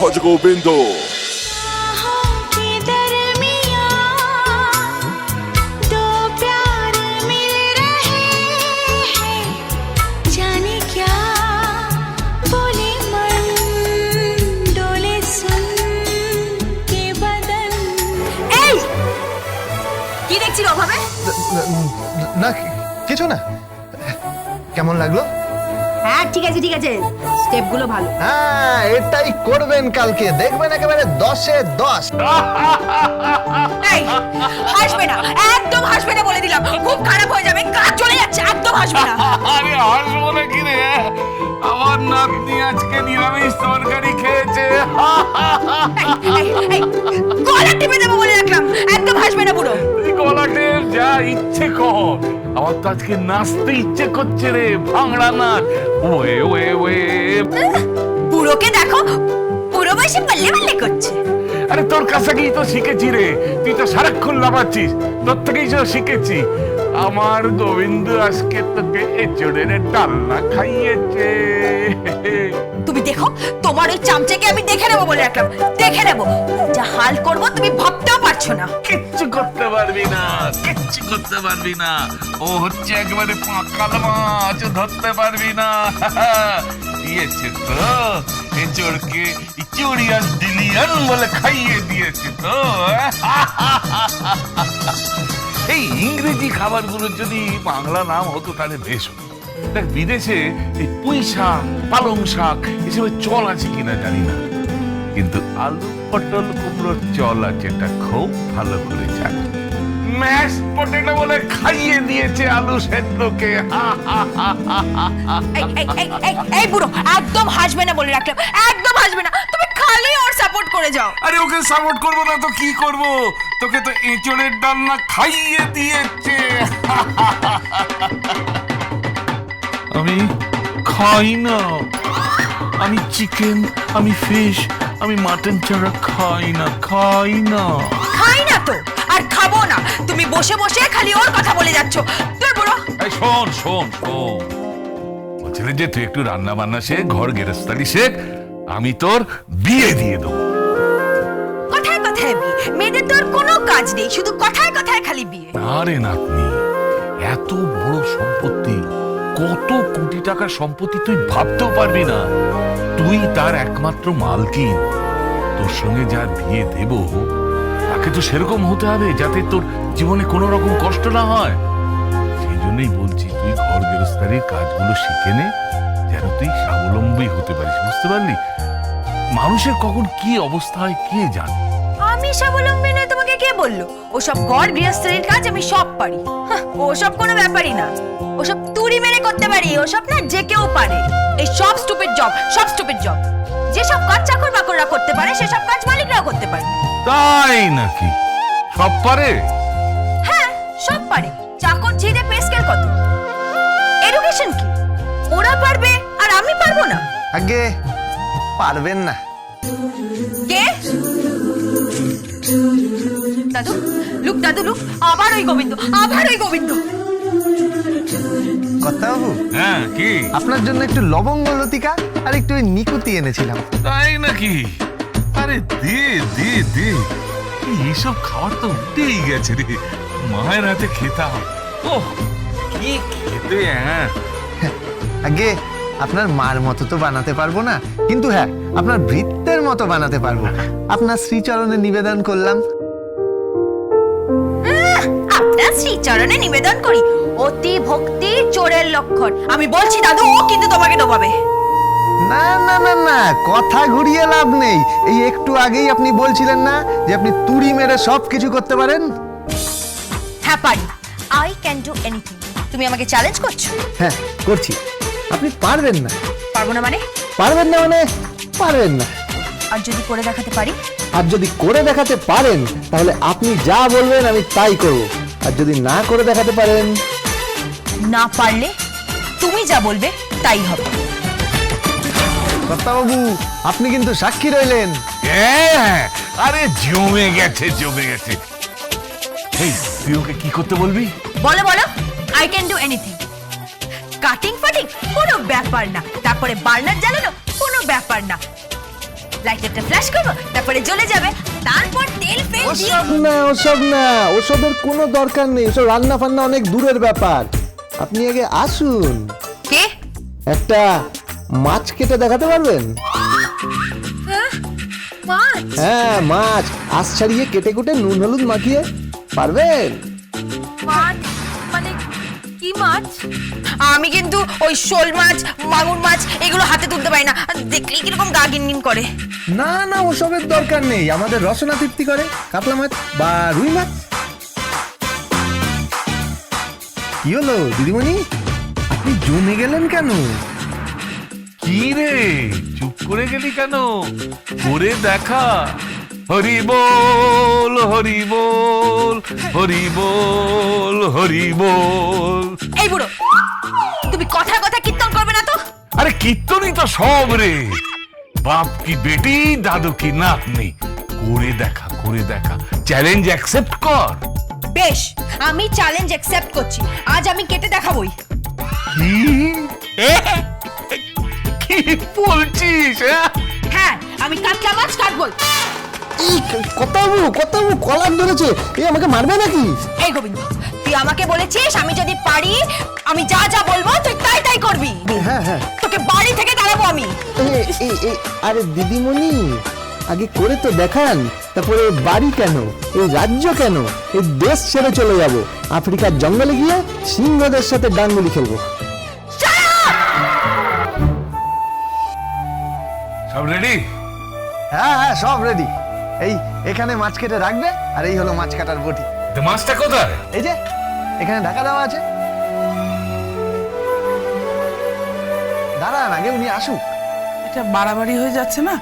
ভজ গোবিন্দ কি দেখছি না কিছু না। কেমন লাগল? হ্যাঁ ঠিক আছে ঠিক আছে। স্টেপগুলো ভালো। হ্যাঁ এটাই করবেন কালকে। দেখবেন একেবারে দশে দশ। এই হাসবে না একদম হাসবে না বলে দিলাম। খুব খারাপ হয়ে যাবে কাজ চলে যাচ্ছে একদম হাসবে না। আরে হাসবো না কি রে? আমার নাতনি আজকে নিরামিষ তরকারি খেয়েছে। গলা টিপে দেবো যা ইচ্ছে কর। আমার তো আজকে নাচতে ইচ্ছে করছে রে ভাঙড়া নাচ। Way way way. পুরোকে দেখো পুরো বয়সে পাল্লে পাল্লে করছে। আরে তোর কাছে গিয়ে তো শিখেছি রে তুই তো সারাক্ষণ লাফাচ্ছিস তোর থেকেই তো শিখেছি। আমার গোবিন্দ আজকে তোকে এচড়ের ডালনা খাইয়েছে। তোমার ওই চামচাকে আমি দেখে নেব বলে রাখলাম। দেখে নেব। যা হাল করব তুমি ভাবতেও পারছ না। কিচ্ছু করতে পারবি না, কিচ্ছু করতে পারবি না। ও হচ্ছে একেবারে পাকাল মাছ ধরতে পারবি না। দিয়েছে তো এচড়কে ইচুড়িয়ান দিলিয়ান বলে খাইয়ে দিয়েছে তো। এই ইংরেজি খাবারগুলোর যদি বাংলা নাম হতো তাহলে বেশ হতো। দেখ বিদেশে এই পুঁই শাক পালং শাক এসবের চল আছে কিনা জানি না। কিন্তু আলু পটল কুমড়োর চল আছে এটা খুব ভালো করে জানি। ম্যাশ পটেটো বলে খাইয়ে দিয়েছে আলু সেদ্ধকে এই বুড়ো একদম হাসবে না বলে রাখলাম একদম হাসবে না। তুমি খালি ওর সাপোর্ট করে যাও। আরে ওকে সাপোর্ট করব না তো কি করব? তোকে তো এঁচড়ের ডালনা খাইয়ে দিয়েছে। আমি খাই না। আমি চিকেন আমি ফিশ আমি মাটন ছাড়া খাই না খাই না। খাই না তো আর খাব না। তুমি বসে বসে খালি ওর কথা বলে যাচ্ছ। তুই বুড়ো এই শোন শোন শোন। বলছিলেন যে তুই একটু রান্না বান্না শেখ ঘর গেরস্তালি শেখ আমি তোর বিয়ে দিয়ে দেবো। কথায় কথায় বিয়ে। মেয়েদের তো আর কোনো কাজ নেই শুধু কথায় কথায় খালি বিয়ে। আরে নাতনি এত বড় সম্পত্তি কত কোটি টাকার সম্পত্তি তুই ভাবতেও পারবি না। তুই তার একমাত্র মালকিন। তোর সঙ্গে যার বিয়ে দেব, তাকে তো সেরকম হতে হবে যাতে তোর জীবনে কোনো রকম কষ্ট না হয়। সেই জন্যই বলছি, তুই ঘর গেরস্তারির কাজগুলো শিখে নে, যেন তুই স্বাবলম্বী হতে পারিস, বুঝতে পারলি? মানুষের কখন কি অবস্থা হয় কে জানে? আমি স্বাবলম্বী তোমাকে কে বলল? ওসব ঘর গৃহস্থলীর কাজ আমি সব পারি। ওসব কোনো ব্যাপারই না। ওসব তুড়ি মেরে করতে পারি ওসব না যে কেউ পারে। এই সব স্টুপিড জব সব স্টুপিড জব যেসব কাজ চাকর বাকররা করতে পারে সেসব কাজ মালিকরাও করতে পারে। তাই নাকি? সব পারে? হ্যাঁ সব পারে। চাকর ঝিদে পে স্কেল কত? এডুকেশন কি? ওরা পারবে আর আমি পারব না। আগে পারবেন না। কে? দাদু লুক দাদু লুক। আবার ওই গোবিন্দ আবার ওই গোবিন্দ। বাবু হ্যাঁ কি? আপনার জন্য একটু লবঙ্গ লতিকা আর একটু ওই নিকুতি এনেছিলাম। তাই নাকি? আরে দে দে দে। এই এইসব খাবার তো উঠেই গেছে রে। মায়ের হাতে খেতাম। ও কি খেতে হ্যাঁ। আগে আপনার মার মতো তো বানাতে পারব না। কিন্তু হ্যাঁ আপনার বৃত্তের মতো বানাতে পারব। আপনার শ্রীচরণে নিবেদন করলাম। আপনার শ্রীচরণে নিবেদন করি। অতি ভক্তি চোরের লক্ষণ। আমি বলছি দাদু ও কিন্তু তোমাকে ডোবাবে। না না না না কথা ঘুরিয়ে লাভ নেই। এই একটু আগেই আপনি বলছিলেন না যে আপনি তুড়ি মেরে সব কিছু করতে পারেন? হ্যাঁ পারি। আই ক্যান ডু এনিথিং তুমি আমাকে চ্যালেঞ্জ করছ? হ্যাঁ করছি। আপনি পারবেন না। পারব না মানে? পারবেন না মানে পারবেন না। আর যদি করে দেখাতে পারি? আর যদি করে দেখাতে পারেন তাহলে আপনি যা বলবেন আমি তাই করব। আর যদি না করে দেখাতে পারেন? না পারলে তুমি যা বলবে তাই হবে। বাবু আপনি কিন্তু সাক্ষী রইলেন। হ্যাঁ আরে জমে গেছে জমে গেছে। এই তুই ওকে কি করতে বলবি? বলো বলো I can do anything cutting ফাটিং কোনো ব্যাপার না। তারপরে বার্নার জ্বালানো কোনো ব্যাপার না। লাইটারটা ফ্ল্যাশ করব তারপরে জ্বলে যাবে তারপর তেল ফেল দিয়ে ওসব না ওসব না ওসবের কোনো দরকার নেই। ওসব রান্না ফান্না অনেক দূরের ব্যাপার। আপনি আগে আসুন। কে? একটা মাছ কেটে দেখাতে পারবেন? হ্যাঁ মাছ। আশ ছাড়িয়ে কেটে কুটে নুন হলুদ মাখিয়ে পারবেন? মাছ? মাছ? আমি কিন্তু ওই শোল মাছ মাগুর মাছ এগুলো হাতে তুলতে পারি না। দেখলেই কীরকম গা গিনগিন করে? না না ওসবের দরকার নেই। আমাদের রসনা তৃপ্তি করে। কাতলা মাছ বা রুই মাছ। কি হলো দিদিমণি? আপনি জমে গেলেন কেন? কি রে? চুপ করে গেলি কেন? করে দেখা। হরি বল হরি বল হরি বল হরি বল। এই বুড়ো তুমি কথা কথা কীর্তন করবে না তো? আরে কীর্তনই তো সব রে। বাপ কি বেটি দাদু কি নাতনি? করে দেখা করে দেখা। চ্যালেঞ্জ অ্যাকসেপ্ট কর। বেশ আমি চ্যালেঞ্জ অ্যাকসেপ্ট করছি। আজ আমি কেটে দেখাবই। কি? কি বলছিস হ্যাঁ? হ্যাঁ আমি কাতলা মাছ কাটবই। এই কতাবু কতাবু কলার ধরেছে। এ আমাকে মারবে নাকি? এই গোবিন্দ তুই আমাকে বলেছিস আমি যদি পারি আমি যা যা বলব তুই তাই তাই করবি। হ্যাঁ হ্যাঁ। তোকে বাড়ি থেকে দাঁড়াবো আমি। আরে দিদিমণি আগে করে তো দেখান তারপরে বাড়ি কেন? এই রাজ্য কেন? এই দেশ ছেড়ে চলে যাব। আফ্রিকার জঙ্গলে গিয়ে সিংহদের সাথে ডাঙ্গুলি খেলব। সব রেডি হ্যাঁ হ্যাঁ সব রেডি এই এখানে মাছ কেটে রাখবে আর এই হলো মাছ কাটার বটি। তো মাছটা কোথায়? এই যে এখানে ঢাকা দেওয়া আছে। দাঁড়ান আগে উনি আসুক। এটা বাড়াবাড়ি হয়ে যাচ্ছে না?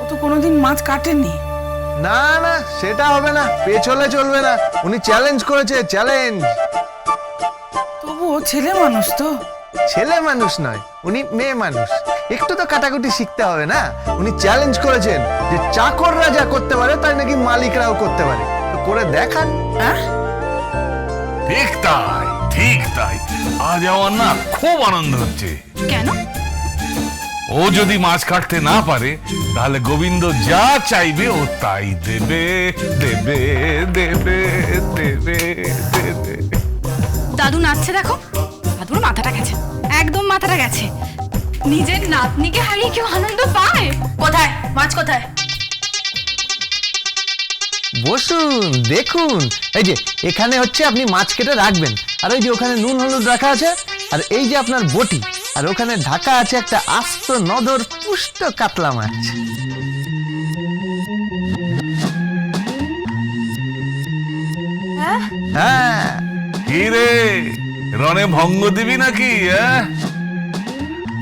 ও তো কোনোদিন মাছ কাটেনি। না না সেটা হবে না পেছলে চলবে না। উনি চ্যালেঞ্জ করেছে চ্যালেঞ্জ তবু ছেলে মানুষ তো। ছেলে মানুষ নয় উনি মেয়ে মানুষ। একটু তো কাটাকুটি শিখতে হবে না? উনি চ্যালেঞ্জ করেছেন যে চাকররা যা করতে পারে তাই নাকি মালিকরাও করতে পারে। তো করে দেখান। হ্যাঁ? ঠিক তাই ঠিক তাই। আজ আমার না খুব আনন্দ হচ্ছে। কেন? ও যদি মাছ কাটতে না পারে তাহলে গোবিন্দ যা চাইবে ও তাই দেবে দেবে দেবে দেবে দেবে। দাদু নাচছে দেখো। দাদুর মাথাটা গেছে। একদম মাথাটা গেছে। নিজের নাতনিকে হারিয়ে কেউ আনন্দ পায়? কোথায়? মাছ কোথায়? বসুন দেখুন। এই যে এখানে হচ্ছে আপনি মাছ কেটে রাখবেন। আর ওই যে ওখানে নুন হলুদ রাখা আছে আর এই যে আপনার বটি আর ওখানে ঢাকা আছে একটা আস্ত নদর পুষ্ট কাতলা মাছ। হ্যাঁ? কি রে? রণে ভঙ্গ দিবি নাকি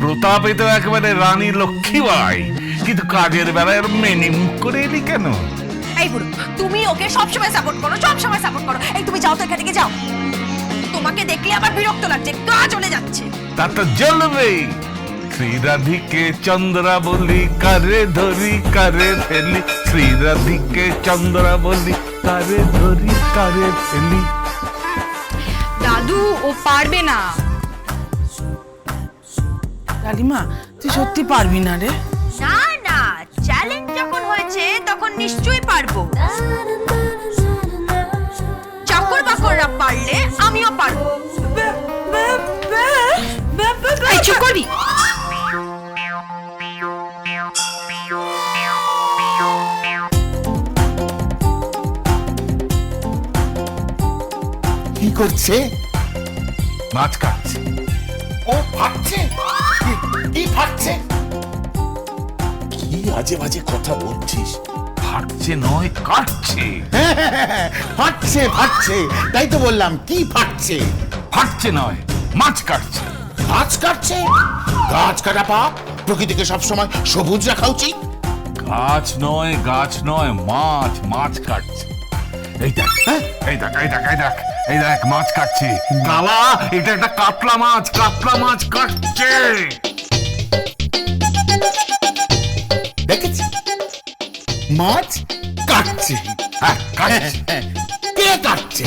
প্রতাপে তো একেবারে রানী লক্ষ্মী লক্ষ্মীবাই। কিন্তু কাজের বেলায় এরম মেনিম করে এলি কেন? এই বুড়ো তুমি ওকে সবসময় সাপোর্ট করো সবসময় সাপোর্ট করো। এই তুমি যাও তো এখান থেকে যাও। তোমাকে দেখলে আমার বিরক্ত লাগছে গা চলে যাচ্ছে। তা তো জ্বলবেই। শ্রীরাধিকে চন্দ্রা বলি কারে ধরি কারে ফেলি। শ্রীরাধিকে চন্দ্রা বলি কারে ধরি কারে ফেলি। দাদু ও পারবে না। লালিমা তুই সত্যি পারবি না রে? না না চ্যালেঞ্জ যখন হয়েছে তখন নিশ্চয়ই পারব। চাকর বাকররা পারলে আমিও পারব। এই চুপ করবি? কি করছে? মাছ কাটছে ও ফাটছে? কি- ফাটছে? কি আজে বাজে কথা বলছিস? ফাটছে নয় কাটছে। ফাটছে ফাটছে। তাই তো বললাম কি ফাটছে? ফাটছে নয় মাছ কাটছে। গাছ কাটছে? গাছ কাটা পাপ? প্রকৃতিকে সবসময় সবুজ রাখা উচিত? গাছ নয় গাছ নয় মাছ মাছ কাটছে। এই দেখ এই দেখ এই দেখ এই দেখ। এই দেখ, মাছ কাটছে। কালা, এটা একটা কাতলা মাছ কাতলা মাছ কাটছে। দেখেছি। মাছ কাটছে। হ্যাঁ কাটছে। কে কাটছে?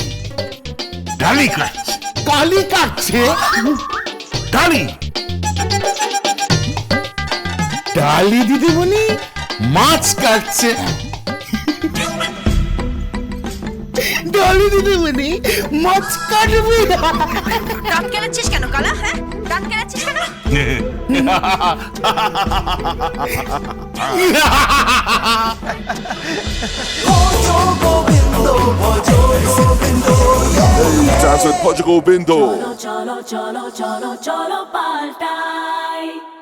ডালি কাটছে। কালি কাটছে? ডালি। ডালি দিদিমণি, মাছ কাটছে। ডালি দিদিমণি মাছ কাটবে দাঁত কেনাচ্ছিস কেন কালা হ্যাঁ দাঁত কেনাচ্ছিস কেন Dance with Portugal Bindo. cholo cholo cholo cholo paltai